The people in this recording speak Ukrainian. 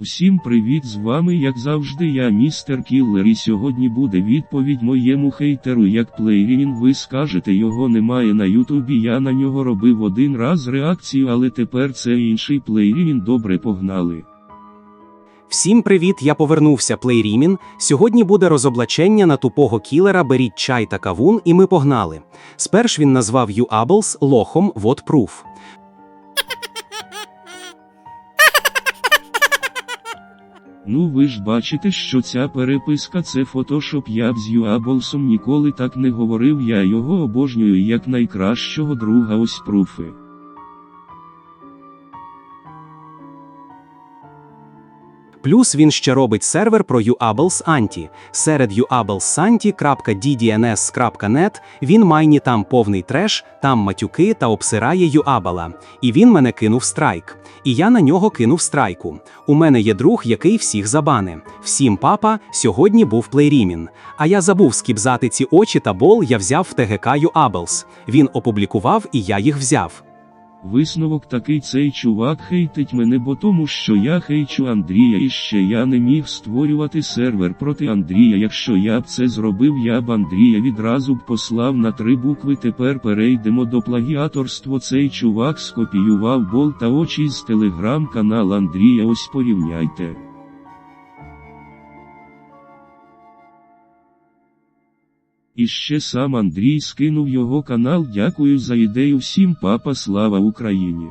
Всім привіт з вами як завжди я містер Кіллер і сьогодні буде відповідь моєму хейтеру як плейрінг ви скажете його немає на ютубі я на нього робив один раз реакцію але тепер це інший плейрінг добре погнали. Всім привіт, я повернувся, Плейрімін. Сьогодні буде розоблачення на тупого кілера Беріть чай та кавун, і ми погнали. Сперш він назвав Юаблс лохом вот пруф. Ну ви ж бачите, що ця переписка це фотошоп я б з Юаболсом ніколи так не говорив я його обожнюю як найкращого друга ось пруфи. Плюс він ще робить сервер про Uables Anti. Серед uablesanti.ddns.net він майні там повний треш, там матюки та обсирає Юабала. І він мене кинув страйк. І я на нього кинув страйку. У мене є друг, який всіх забане. Всім папа, сьогодні був плейрімін. А я забув скібзати ці очі та бол я взяв в ТГК Uables. Він опублікував і я їх взяв. Висновок такий цей чувак хейтить мене, бо тому що я хейчу Андрія і ще я не міг створювати сервер проти Андрія. Якщо я б це зробив, я б Андрія відразу б послав на три букви. Тепер перейдемо до плагіаторства. Цей чувак скопіював болта очі з телеграм-канал Андрія. Ось порівняйте. І ще сам Андрій скинув його канал. Дякую за ідею всім папа слава Україні.